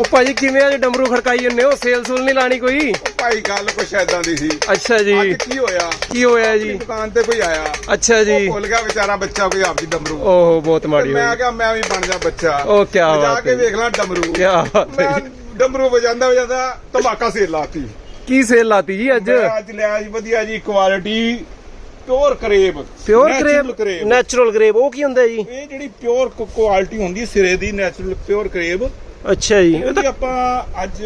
ਉਹ ਭਾਜੀ ਕਿਵੇਂ ਅੱਜ ਡਮਰੂ ਖੜਕਾਈ ਜੰਨੇ ਹੋ? ਸੇਲ ਸੂਲ ਨਹੀਂ ਲਾਣੀ ਕੋਈ? ਉਹ ਭਾਈ ਗੱਲ ਕੁਛ ਐਦਾਂ ਦੀ ਸੀ। ਅੱਛਾ ਜੀ। ਅੱਜ ਕੀ ਹੋਇਆ? ਕੀ ਹੋਇਆ ਜੀ? ਦੁਕਾਨ ਤੇ ਕੋਈ ਆਇਆ। ਅੱਛਾ ਉਹ ਜੀ ਭੁੱਲ ਗਿਆ ਵਿਚਾਰਾ ਬੱਚਾ ਕੋਈ ਆਪਦੀ ਡਮਰੂ। ਓਹ ਬਹੁਤ ਮਾੜੀ ਮੈਂ ਹੋਈ। ਕਿਹਾ ਮੈਂ ਵੀ ਬਣ ਜਾ ਬੱਚਾ। ਉਹ ਵਜਾ ਬਾਤ ਕੇ ਹੈ। ਵੇਖ ਲਾਂ ਡਮਰੂ। ਕੀ ਬਾਤ ਹੈ ਮੈਂ ਡਮਰੂ ਵਜਾਂਦਾ ਵਜਾਂਦਾ ਧਮਾਕਾ ਸੇਲ ਲਾਤੀ। ਕੀ ਸੇਲ ਲਾਤੀ ਜੀ ਅੱਜ? ਮੈਂ ਅੱਜ ਲਿਆ ਜੀ ਵਧੀਆ ਜੀ quality pure crepe pure crepe natural crepe ਉਹ ਕੀ ਹੁੰਦਾ ਜੀ? ਇਹ ਜਿਹੜੀ ਪਿਓਰ ਕੁਆਲਿਟੀ ਹੁੰਦੀ ਸਿਰੇ ਦੀ ਨੈਚੁਰਲ ਪਿਓਰ ਕਰੇਬ ਅੱਛਾ ਜੀ। ਇਹ ਤਾਂ ਆਪਾਂ ਅੱਜ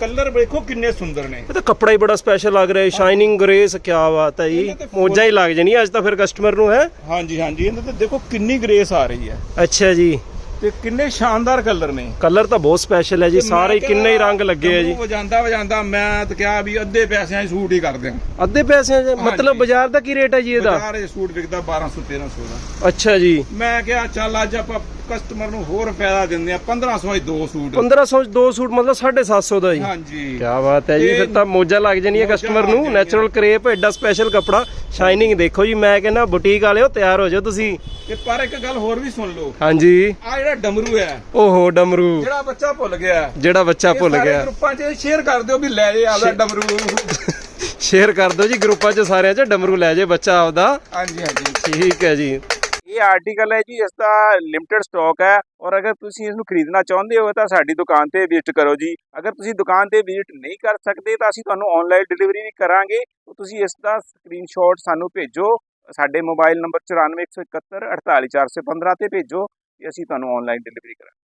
ਕਲਰ ਵੇਖੋ ਕਿੰਨੇ ਸੁੰਦਰ ਨੇ। ਇਹ ਤਾਂ ਕੱਪੜਾ ਹੀ ਬੜਾ ਸਪੈਸ਼ਲ ਲੱਗ ਰਿਹਾ ਹੈ। ਸ਼ਾਈਨਿੰਗ ਗ੍ਰੇਸ ਕੀ ਬਾਤ ਹੈ ਜੀ। ਮੋਜਾਂ ਹੀ ਲੱਗ ਜਣੀ ਅੱਜ ਤਾਂ ਫਿਰ ਕਸਟਮਰ ਨੂੰ ਹੈ। ਹਾਂਜੀ ਹਾਂਜੀ। ਇਹਨਾਂ ਤੇ ਦੇਖੋ ਕਿੰਨੀ ਗ੍ਰੇਸ ਆ ਰਹੀ ਹੈ। ਅੱਛਾ ਜੀ। ਤੇ ਕਿੰਨੇ ਸ਼ਾਨਦਾਰ ਕਲਰ ਨੇ। ਕਲਰ ਤਾਂ ਬਹੁਤ ਸਪੈਸ਼ਲ ਹੈ ਜੀ। ਸਾਰੇ ਹੀ ਕਿੰਨੇ ਹੀ ਰੰਗ ਲੱਗੇ ਆ ਜੀ। ਵਜਾਂਦਾ ਵਜਾਂਦਾ ਮੈਂ ਤਾਂ ਕਿਹਾ ਵੀ ਅੱਧੇ ਪੈਸਿਆਂ 'ਚ ਸੂਟ ਹੀ ਕਰ ਦਿਆਂ। ਅੱਧੇ ਪੈਸਿਆਂ 'ਚ? ਮਤਲਬ ਬਾਜ਼ਾਰ ਦਾ ਕੀ ਰੇਟ ਹੈ ਜੀ ਇਹਦਾ? ਬਾਜ਼ਾਰ 'ਚ ਸੂਟ ਵਿਕਦਾ 1200 1300 ਦਾ। ਅੱਛਾ ਜੀ। ਮੈਂ ਕਿਹਾ ਚੱਲ ਅੱਜ ਆਪਾਂ ਕਸਟਮਰ ਨੂੰ ਹੋਰ ਫਾਇਦਾ ਦਿੰਦੇ ਆ। 1500 ਚ ਦੋ ਸੂਟ। 1500 'ਚ ਦੋ ਸੂਟ ਮਤਲਬ 750 ਦਾ ਜੀ। ਹਾਂਜੀ। ਕੀ ਬਾਤ ਹੈ ਜੀ ਫਿਰ ਤਾਂ ਮੋਜਾ ਲੱਗ ਜਾਣੀ ਹੈ ਕਸਟਮਰ ਨੂੰ। ਨੈਚੁਰਲ ਕਰੇਪ ਐਡਾ ਸਪੈਸ਼ਲ ਕੱਪੜਾ। ਸ਼ਾਈਨਿੰਗ ਦੇਖੋ ਜੀ ਮੈਂ ਕਹਿੰਦਾ ਬੁਟੀਕ ਵਾਲਿਓ ਤਿਆਰ ਹੋ ਜਾਓ ਤੁਸੀਂ। ਤੇ ਪਰ ਇੱਕ ਗੱਲ ਹੋਰ ਵੀ ਸੁਣ ਲਓ। ਹਾਂਜੀ। ਆ ਜਿਹੜਾ ਡਮਰੂ ਹੈ ਓਹੋ ਡਮਰੂ। ਜਿਹੜਾ ਬੱਚਾ ਭੁੱਲ ਗਿਆ। ਜਿਹੜਾ ਬੱਚਾ ਭੁੱਲ ਗਿਆ। ਗਰੁੱਪਾਂ 'ਚ ਸ਼ੇਅਰ ਕਰ ਦਿਓ ਵੀ ਲੈ ਜੇ ਆਦਾ ਡਮਰੂ। ਸ਼ੇਅਰ ਕਰ ਦਿਓ ਜੀ ਗਰੁੱਪਾਂ 'ਚ ਸਾਰਿਆਂ 'ਚ ਡਮਰੂ ਲੈ ਜੇ ਬੱਚਾ ਆਪਦਾ। ਹਾਂਜੀ ਹਾਂਜੀ। ਠੀਕ ਹੈ ਜੀ। ਇਹ ਆਰਟੀਕਲ ਹੈ ਜੀ, ਇਸ ਦਾ ਲਿਮਟਿਡ ਸਟਾਕ ਹੈ ਔਰ ਅਗਰ ਤੁਸੀਂ ਇਸ ਨੂੰ ਖਰੀਦਣਾ ਚਾਹੁੰਦੇ ਹੋ ਤਾਂ ਸਾਡੀ ਦੁਕਾਨ ਤੇ ਵਿਜ਼ਿਟ ਕਰੋ ਜੀ। ਅਗਰ ਤੁਸੀਂ ਦੁਕਾਨ ਤੇ ਵਿਜ਼ਿਟ ਨਹੀਂ ਕਰ ਸਕਦੇ ਤਾਂ ਅਸੀਂ ਤੁਹਾਨੂੰ ਆਨਲਾਈਨ ਡਿਲੀਵਰੀ ਵੀ ਕਰਾਂਗੇ। ਤੁਸੀਂ ਇਸ ਦਾ ਸਕਰੀਨਸ਼ਾਟ ਸਾਨੂੰ ਭੇਜੋ। ਸਾਡੇ ਮੋਬਾਈਲ ਨੰਬਰ 9417 48415 ਤੇ ਭੇਜੋ। ਤੇ ਅਸੀਂ ਤੁਹਾਨੂੰ ਆਨਲਾਈਨ ਡਿਲੀਵਰੀ ਕਰਾਂਗੇ।